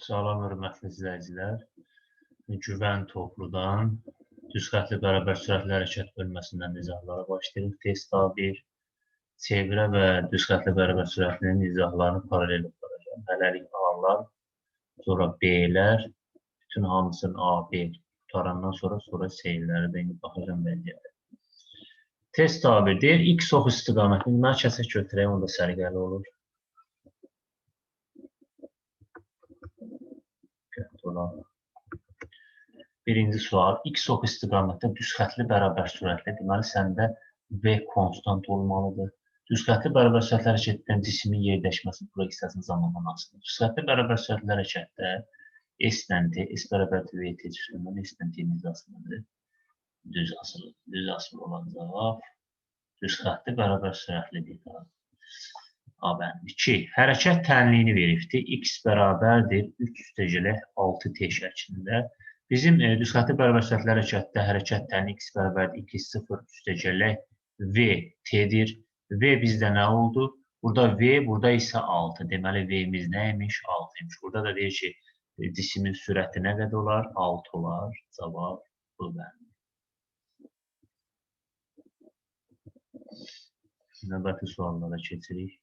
Salam hörmətli izləyicilər. Güvən topludan düz xətli bərabər sürətli hərəkət bölməsindən izahlara başlayırıq. Test A1 çevrə və düz xətli bərabər sürətlinin izahlarını paralel aparacağım. Hələlik A-lar, sonra B-lər, bütün hamısını A1 tutarandan sonra sonra C-ləri də indi baxacağım vəziyyətə. Test A1 deyir, X ox istiqamətini mən kəsək götürəyim, onda sərgəli olur. Sonra birinci sual. X ox istiqamətdə düz xətli bərabər sürətli. Deməli, səndə V konstant olmalıdır. Düz xətli bərabər sürətli hərəkətdən cismin yerdəşməsi proyeksiyasının zamanla asılıdır. Düz xətli bərabər sürətli hərəkətdə S-dən T, S bərabər V T cüzündən S-dən T necə asılıdır? Düz asılı. Düz asılı olacaq. Düz xətli bərabər sürətlidir. A bəndi. 2. Hərəkət tənliyini veribdir. X bərabərdir 3 üstəgələk 6t şəklində. Bizim e, düz xətti bərabər sürətli hərəkətdə hərəkət tənliyi x bərabərdir 2 0 üstəgələk v t-dir. V bizdə nə oldu? Burada v, burada isə 6. Deməli v-miz nə imiş? 6 imiş. Burada da deyir ki, e, cismin sürəti nə qədər olar? 6 olar. Cavab bu bəndi. Növbəti suallara keçirik.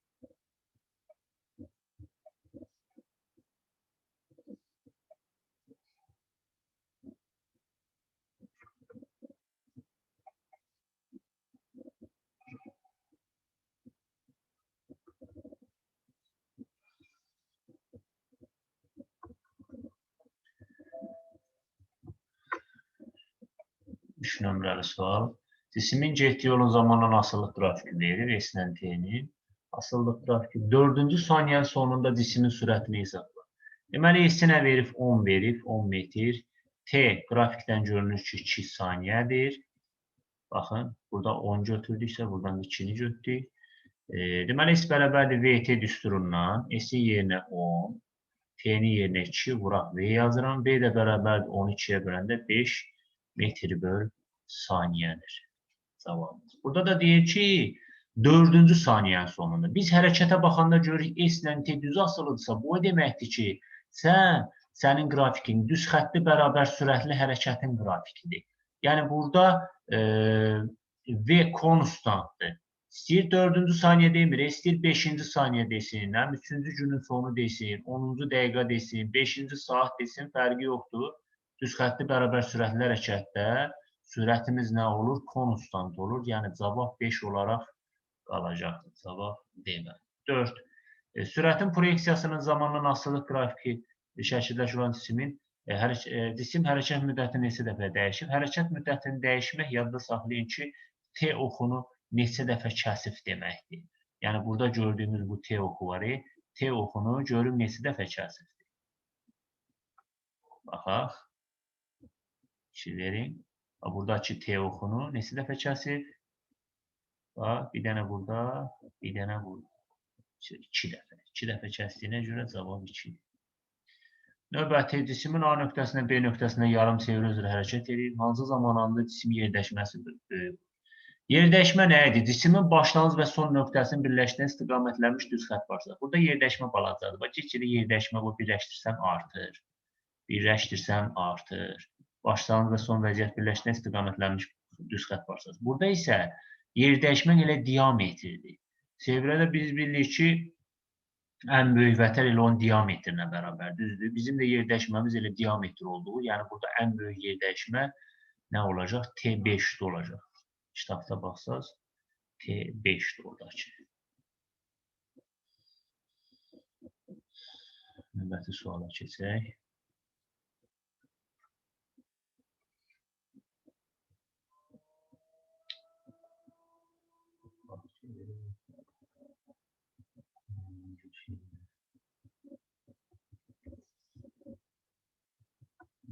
Üç nömrəli sual. Cismin getdiyi yolun zamanla asıllıq qrafiki verir, S-lə T-nin. Asıllıq qrafiki. Dördüncü saniyənin sonunda cismin sürətini hesabla. Deməli, S nə verib? 10 verib, 10 metr. T qrafikdən görünür ki, 2 saniyədir. Baxın, burada 10 götürdüksə, buradan 2-ni götürdük. E, deməli, S bərabərdir VT düsturundan. S-in yerinə 10, T-nin yerinə 2 vuraq V yazıram. V də bərabərdir 12-yə böləndə 5 metr böl saniyədir cavabımız. Burada da deyir ki, dördüncü saniyənin sonunda. Biz hərəkətə baxanda görürük S ilə T düz asılıdırsa, bu o deməkdir ki, sən sənin qrafikin düz xəttli bərabər sürətli hərəkətin qrafikidir. Yəni burada e, V konstantdır. İstəyir 4-cü saniyə demir, istəyir 5-ci saniyə desin, həm 3-cü günün sonu desin, 10-cu dəqiqə desin, 5-ci saat desin, fərqi yoxdur. Düz xəttli bərabər sürətli hərəkətdə sürətimiz nə olur? Konstant olur. Yəni cavab 5 olaraq qalacaqdır. Cavab deməli. 4. E, sürətin proyeksiyasının zamanla asılılıq qrafiki şəkildəki olan cismin e, hər, e, cisim hərəkət müddətini neçə dəfə dəyişib? Hərəkət müddətini dəyişmək yadda saxlayın ki, T oxunu neçə dəfə kəsif deməkdir. Yəni burada gördüyümüz bu T oxu var. T oxunu görüm neçə dəfə kəsifdir. Baxaq. Verin. Buradakı T oxunu neçə dəfə kəsir? Bax, bir dənə burada, bir dənə burada. 2 dəfə. 2 dəfə kəsdiyinə görə cavab 2. Növbəti cismin A nöqtəsindən B nöqtəsinə yarım çevrə üzrə hərəkət edir. Hansı zamanında cisim yerdəşməsi böyük? Yerdəşmə nə idi? Cismin başlanğıc və son nöqtəsinin birləşdiyi istiqamətlənmiş düz xətt varsa. Burada yerdəşmə balacadır. Bax, keçirik yerdəşmə bu birləşdirsən artır. Birləşdirsən artır başlanğıc və son vəziyyət birləşmə istiqamətlənmiş düz xətt varsa. Burada isə yer dəyişmək elə diametrdir. Çevrədə biz bilirik ki, ən böyük vətər elə onun diametrinə bərabər, düzdür. Bizim də yer dəyişməmiz elə diametr olduğu, yəni burada ən böyük yer dəyişmə nə olacaq? T5-də olacaq. Kitabda baxsaz, T5-də oradakı. Növbəti suala keçək.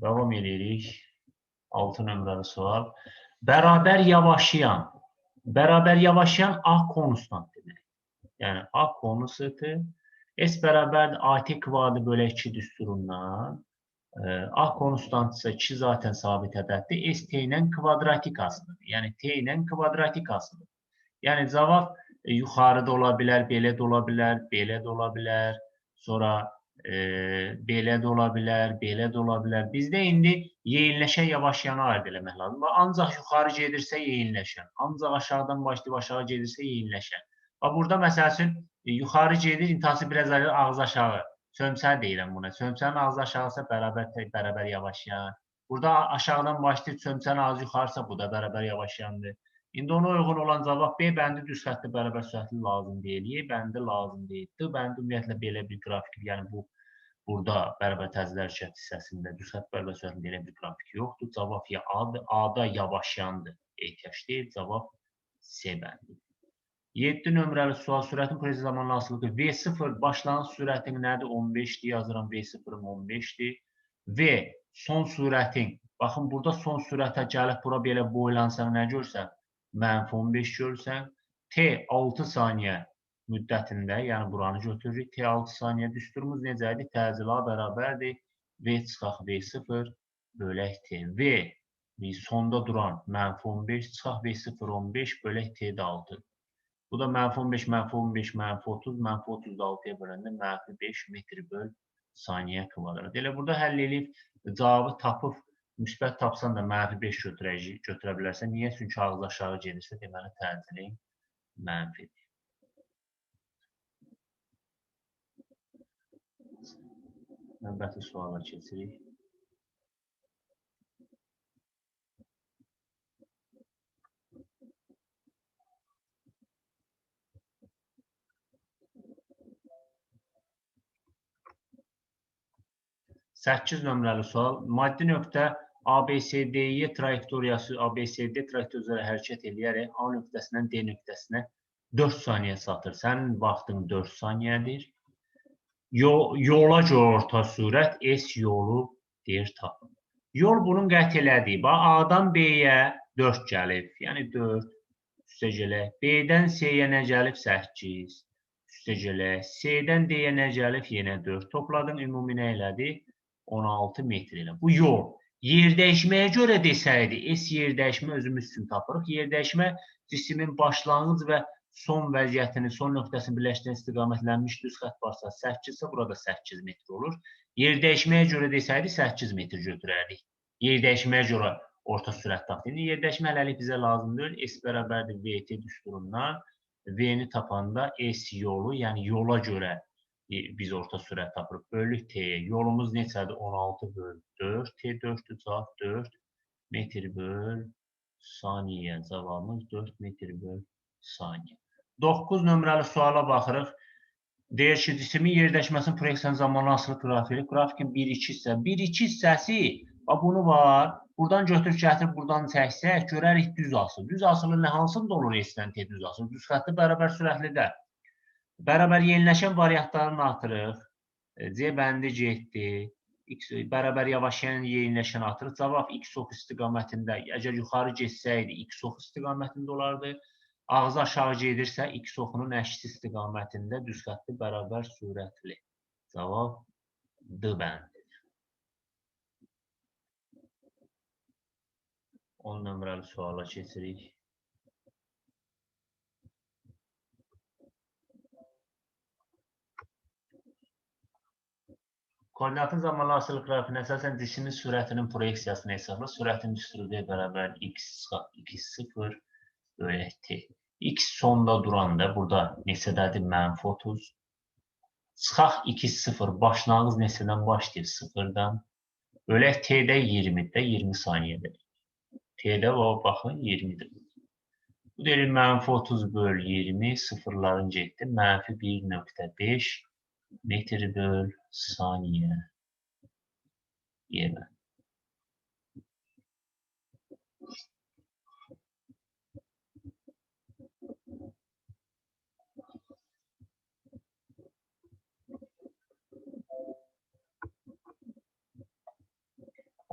Davam edirik. 6 nömrəli sual. Bərabər yavaşayan, bərabər yavaşayan A konstant demək. Yəni A konusutu S bərabərdir AT kvadı bölə 2 düsturundan. A konstant isə 2 zaten sabit ədəddir. S T ilə kvadratik asılıdır. Yəni T ilə kvadratik asılıdır. Yəni cavab e, yuxarıda ola bilər, belə də ola bilər, belə də ola bilər. Sonra e, belə də ola bilər, belə də ola bilər. Bizdə indi yeyinləşən yavaşyana aid eləmək lazımdır. Ancaq yuxarı gedirsə yeyinləşən, ancaq aşağıdan başlayıb aşağı gedirsə yeyinləşən. Və burada məsəl üçün e, yuxarı gedir, intihası biraz ağız aşağı. Sömsə deyirəm buna. Sömsənin ağzı aşağısa bərabər bərabər yavaşlayan. Burada aşağıdan başlayıb sömsənin ağzı yuxarısa bu da bərabər yavaşlayandır. İndi ona uyğun olan cavab B bəndi düz xəttli bərabər sürətli lazım deyil. Y bəndi lazım deyil. D bəndi ümumiyyətlə belə bir qrafik, yəni bu burada bərabər təzələr hərəkət hissəsində bərabər sürətli belə bir qrafik yoxdur. Cavab ya A-dır. A-da yavaşlayandır. Ehtiyac deyil. Cavab C bəndi. 7 nömrəli sual sürətin proses zamanlı asılıdır. V0 başlanğıc sürətin nədir? 15-dir. Yazıram V0-ım 15-dir. V son sürətin. Baxın burada son sürətə gəlib bura belə boylansan nə görsən? mənfi 15 görürsən. T 6 saniyə müddətində, yəni buranı götürürük. T 6 saniyə düsturumuz necədir? Təzila bərabərdir. V çıxaq V0 bölək T. V V sonda duran mənfi 15 çıxaq V0 15 bölək T də 6. Bu da mənfi 15, mənfi 15, mənfi 30, mənfi 30 da 6-ya böləndə mənfi 5 metr böl saniyə kvadrat. Elə burada həll edib cavabı tapıb müsbət tapsan da mənfi 5 götürəcək, götürə bilərsən. Niyə? Çünki ağız aşağı gedirsə, deməli təcili mənfidir. Növbəti suala keçirik. Səkkiz nömrəli sual. Maddi nöqtə ABCD-yə trayektoriyası ABCD trayektoriyasına hərəkət edərək A nöqtəsindən D nöqtəsinə 4 saniyə çatır. Sənin vaxtın 4 saniyədir. Yol, yola orta sürət S yolu deyir tapın. Yol bunun qət elədiyi. Bax A-dan B-yə 4 gəlib. Yəni 4 üstəgələ. B-dən C-yə nə gəlib? 8 üstəgələ. C-dən D-yə nə gəlib? Yenə 4. Topladın ümumi nə elədi? 16 metr elə. Bu yol. Yer dəyişməyə görə desəydi, S yer dəyişmə özümüz üçün tapırıq. Yer dəyişmə cismin başlanğıc və son vəziyyətini, son nöqtəsini birləşdirən istiqamətlənmiş düz xətt varsa 8 isə burada 8 metr olur. Yer dəyişməyə görə desəydi 8 metr götürərdik. Yer dəyişməyə görə orta sürət tapdı. İndi yer dəyişmə hələlik bizə lazım deyil. S bərabərdir VT düsturundan. V-ni tapanda S yolu, yəni yola görə biz orta sürət tapırıq. Bölük T-yə. Yolumuz neçədir? 16 böl 4. T 4-dür, cavab 4 metr böl saniyə. Cavabımız 4 metr böl saniyə. 9 nömrəli suala baxırıq. Deyir ki, cismin yerləşməsinin proyeksiyanın zamanı asılı qrafiyi. Qrafikin 1-2 hissə. 1-2 hissəsi, bax bunu var. Buradan götür gətir, buradan çəksək, görərik düz asılı. Düz asılı nə hansında olur S-dən T düz asılı? Düz xətti bərabər sürətlidə. Bərabər yeniləşən variantlarını atırıq. C bəndi getdi. X bərabər yavaşlayan yeniləşən atırıq. Cavab x ox istiqamətində. Əgər yuxarı getsəydi x ox istiqamətində olardı. Ağzı aşağı gedirsə x oxunun əksi istiqamətində düz xətti bərabər sürətli. Cavab D bəndidir. 10 nömrəli suala keçirik. Koordinatın zamanlı asılı qrafikinə əsasən cismin sürətinin proyeksiyasını hesabla. Sürətin D bərabər x, x 0 öyrəkdir. X sonda duranda burada neçədədir mənfi 30. Çıxaq 2 0 başlanğıc neçədən başlayır? 0-dan. Ölək T-də 20-də 20 saniyədə. T-də baxın 20-dir. Bu deyir mənfi 30 böl 20 sıfırların getdi. Mənfi 1.5 metr böl saniyə. Yemə.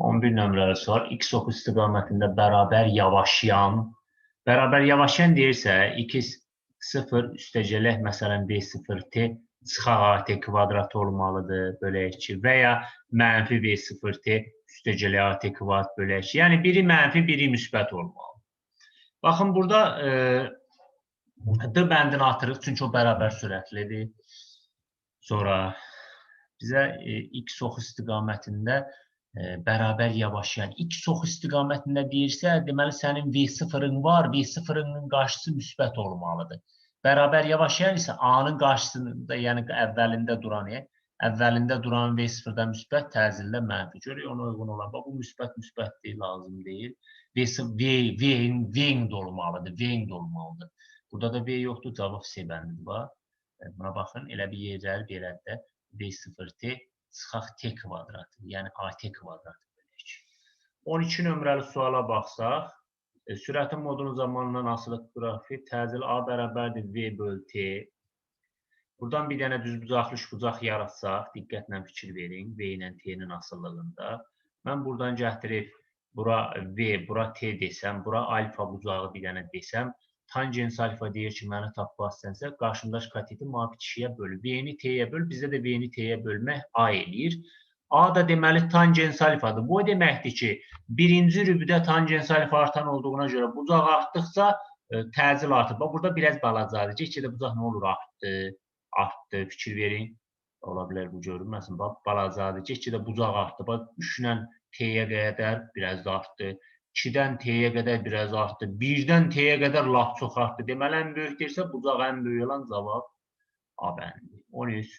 11 nömrəli sual x9 istiqamətində bərabər yavaşyan. Bərabər yavaşyan deyirsə, 2-0 üstəgələ, məsələn, 5-0t çıxaq-t kvadrat olmalıdır, bölək 2 və ya mənfi 5-0t üstəgələ t kvadrat bölək 2. Yəni, biri mənfi, biri müsbət olmalı. Baxın, burada e, d bəndini atırıq, çünki o bərabər sürətlidir. Sonra bizə e, x oxu istiqamətində bərabər yavaşlayan. x ox istiqamətində deyirsə, deməli sənin v0-ın var, v0-ın qarşısı müsbət olmalıdır. Bərabər yavaşlayan isə a-nın qarşısında, yəni əvvəlində duran, e, əvvəlində duran v0-da müsbət, təcildə mənfi. Görək ona uyğun olan. Bax bu müsbət müsbət deyil, lazım deyil. V0 V V wing olmalıdır, wing olmalıdır. Burada da V yoxdur, cavab C bəndidir. Bax. Buna baxın, elə bir yerləri belədir də. V0T çıxaq T kvadratı, yəni AT kvadratı bölək. 12 nömrəli suala baxsaq, e, sürətin modunun zamanından asılı qrafi təcil A bərabərdir V böl T. Buradan bir dənə düzbucaqlı üçbucaq yaratsaq, diqqətlə fikir verin, V ilə T-nin asıllığında. Mən buradan gətirib bura V, bura T desəm, bura alfa bucağı bir dənə desəm, tangens alfa deyir ki, məni tapmaq istənsə, qarşımdakı kateti mavi kişiyə böl. V-ni T-yə böl, bizdə də V-ni T-yə bölmək A eləyir. A da deməli tangens alfadır. Bu deməkdir ki, birinci rübüdə tangens alfa artan olduğuna görə bucaq artdıqca e, təcil artır. Bax, burada biraz balacadır. Get-gedə bucaq nə olur? Artdı artdı, fikir verin. Ola bilər bu görünməsin. Bax, balacadır. Get-gedə bucaq artdı. Bax, 3-lə T-yə qədər biraz da artdı. 2-dən T-yə qədər biraz artdı. 1-dən T-yə qədər lap çox artdı. Deməli, ən böyükdirsə, bucaq ən böyük olan cavab A bəndi. 13.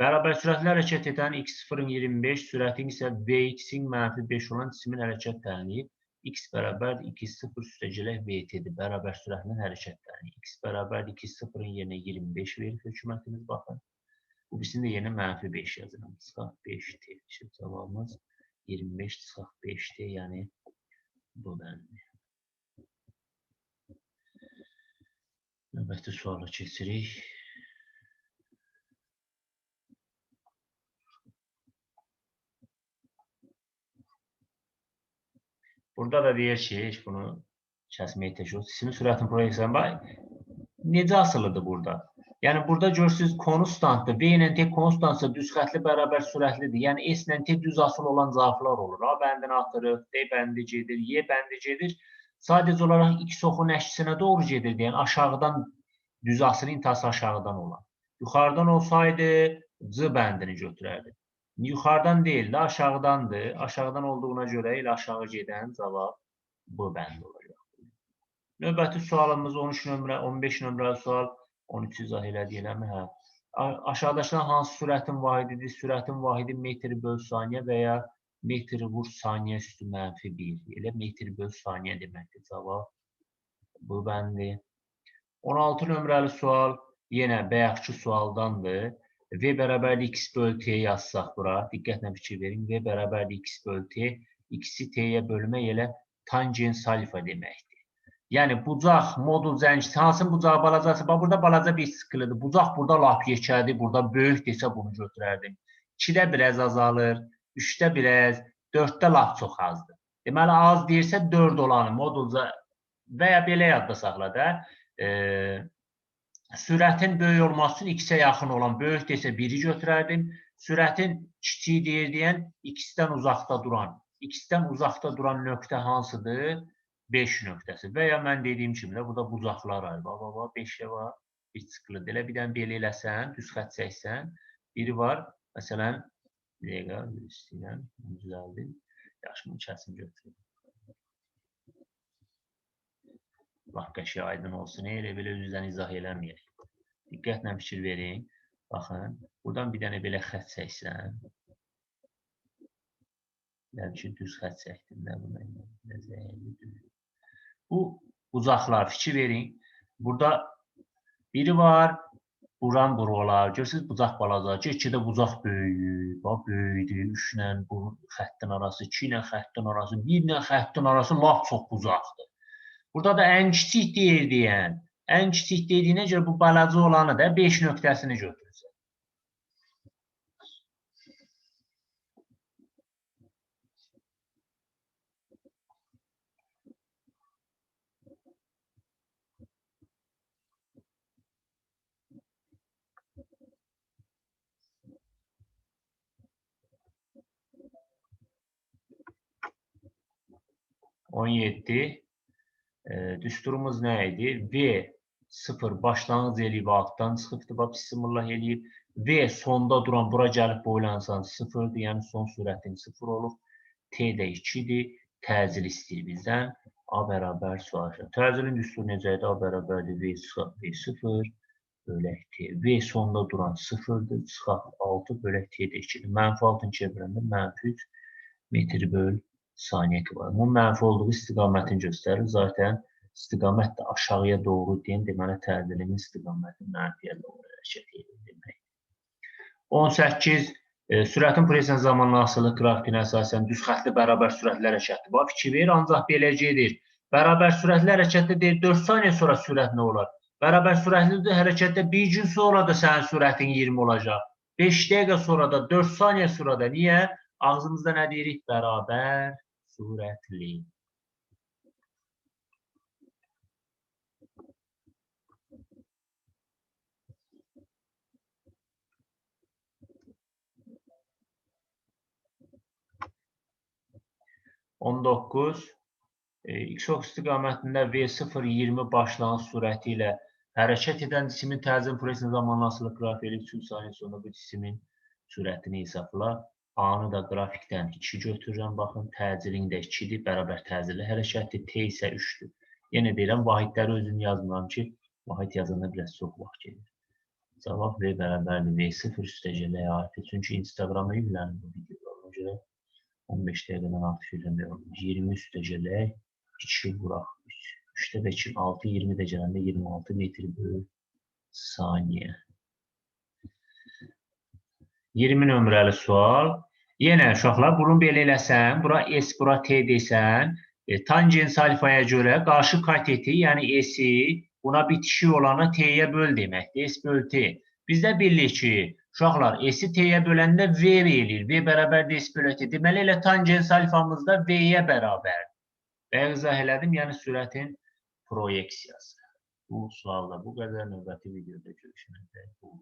Bərabər sürətlə hərəkət edən x0-ın 25, sürətin isə vx-in mənfi 5 olan cismin hərəkət təni x bərabər 2-0 üstəgələk vt-dir. Bərabər sürətinin hərəkət təni x bərabər 2-0-ın yerinə 25 verir hökumətimiz, baxın. Bu birisinin də yerinə mənfi 5 yazıram. Çıxaq 5t, cavabımız 25 çıxaq 5t, yəni 25. Növbəti suala keçirik. Burada da deyir ki, heç bunu kəsməyə tək olsun. Simin sürətin proyeksiyon bax. Necə asılıdır burada? Yəni burada görürsüz konstantdır. V ilə T konstantsa düz xətli bərabər sürətlidir. Yəni S ilə T düz asılı olan cavablar olur. A bəndini atırıq, D bəndi gedir, Y bəndi gedir. Sadəcə olaraq X oxun əksinə doğru gedir deyən aşağıdan düz asılı intihası aşağıdan olan. Yuxarıdan olsaydı C bəndini götürərdi. Yuxarıdan deyil də aşağıdandır. Aşağıdan olduğuna görə elə aşağı gedən cavab bu bənd olacaq. Növbəti sualımız 13 nömrə, 15 nömrəli sual. 13 izah elədik eləmi? Hə. Aşağıdakıdan hansı sürətin vahididir? Sürətin vahidi metr böl saniyə və ya metr vur saniyə üstü mənfi 1. Elə metr böl saniyə deməkdir cavab. Bu bəndi. 16 nömrəli sual yenə bayaqçı sualdandır. V bərabərli x böl t yazsaq bura, diqqətlə fikir verin. V bərabərli x böl t, x-i t-yə bölmək elə tangens alfa deməkdir. Yəni bucaq, modul zəncisi, hansı bucağı balacası? Bax, burada balaca bir skilidir. Bucaq burada lap yekədir, burada böyük desə bunu götürərdim. 2-də biraz azalır, 3-də biraz, 4-də lap çox azdır. Deməli, az deyirsə 4 olanı modulca və ya belə yadda saxla da, e, sürətin böyük olması üçün x-ə yaxın olan böyük desə 1-i götürərdim. Sürətin kiçik deyir deyən x-dən uzaqda duran, x-dən uzaqda duran nöqtə hansıdır? 5 nöqtəsi və ya mən dediyim kimi də burada bucaqlar bax, bax, 5-ə var. Bir çıxılıdır. Elə bir dənə belə eləsən, düz xətt çəksən, biri var. Məsələn, dəqiqə istəyirəm, düzəldim. Yaxşı, bunu kəsim götürüm. Bax, qəşəng aydın olsun. Elə belə üzdən izah eləməyək. Diqqətlə fikir verin. Baxın, buradan bir dənə belə xətt çəksən. Yəni ki, düz xətt çəkdim də düz. Bu bucaqlar fikir verin. Burada biri var, buran buru olar. Görürsünüz bucaq balaca. Get-gedə bucaq böyüyür. Bax böyüdür. 3 ilə bu xəttin arası, 2 ilə xəttin arası, 1 ilə xəttin arası lap çox bucaqdır. Burada da ən kiçik deyir deyən, ən kiçik dediyinə görə bu balaca olanı da 5 nöqtəsini götürürsən. 17 e, düsturumuz nə idi? V 0 başlanğıc eləyib altdan çıxıbdı, bax bismillah eləyib. V sonda duran bura gəlib boylansan 0-dır, yəni son sürətin 0 olur. T də 2-dir. Təcil istəyir bizdən. A bərabər sual. Təcilin düsturu necə idi? A bərabərdir V çıxaq V0 bölək T. V sonda duran 0-dır. Çıxaq 6 bölək T də 2-dir. Mənfi 6-ın çevirəndə mənfi 3 metr böl saniyə var. Bu mənfi olduğu istiqamətini göstərir. Zaten istiqamət də aşağıya doğru deyən, deməli tədilinin istiqaməti mənfiyə doğru hərəkət edir demək. 18 e, sürətin presiyya zamanlı asılı qrafikinə əsasən düz xəttli bərabər sürətli hərəkəti. Bax fikir verir, ancaq belə gedir. Bərabər sürətli hərəkətdə deyir 4 saniyə sonra sürət nə olar? Bərabər sürətli hərəkətdə 1 gün sonra da sənin sürətin 20 olacaq. 5 dəqiqə sonra da 4 saniyə sonra da niyə? Ağzımızda nə deyirik? Bərabər sürətli. On doqquz. E, istiqamətində V0-20 başlanğıc sürəti ilə hərəkət edən cismin təzim presinin zamanlı asılı qrafiyi 3 saniyə sonra bu cismin sürətini hesabla. A-nı da qrafikdən 2 götürürəm. Baxın, təcilin də 2-dir, bərabər təcilli hərəkətdir. T isə 3-dür. Yenə deyirəm, vahidləri özüm yazmıram ki, vahid yazanda biraz çox vaxt gedir. Cavab V bərabərdir. V0 üstəcəliyə aiddir. Çünki Instagrama yüklənir bu videolar. Ona görə 15 dəqiqədən artıq yüklənmir. 20 üstəcəlik 2 vuraq 3. 3-də də 2, 6, 20 də gələndə 26 metr bölü saniyə. 20 nömrəli sual. Yenə uşaqlar, bunu belə eləsən, bura S, bura T desən, e, tangens alfaya görə qarşı kateti, yəni S-i buna bitişik olana T-yə böl deməkdir. S böl T. Bizdə bilirik ki, uşaqlar S-i T-yə böləndə V eləyir. V bərabərdir S bölə T. Deməli, elə tangens alfamız da V-yə bərabər. Və izah elədim, yəni sürətin proyeksiyası. Bu sualda bu qədər növbəti videoda görüşmək üzrə.